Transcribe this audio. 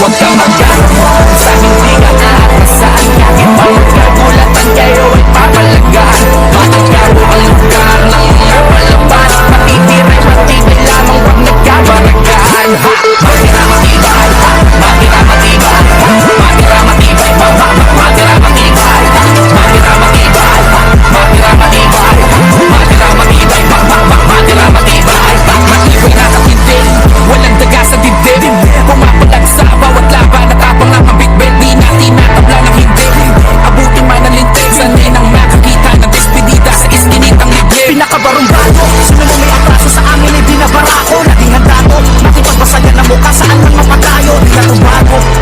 What the fuck? kabarunggago Sino mo may atraso sa amin ay binabarako Naging handa ko Makipagbasagan ang mukha. Saan man mapatayo? Di na tumago.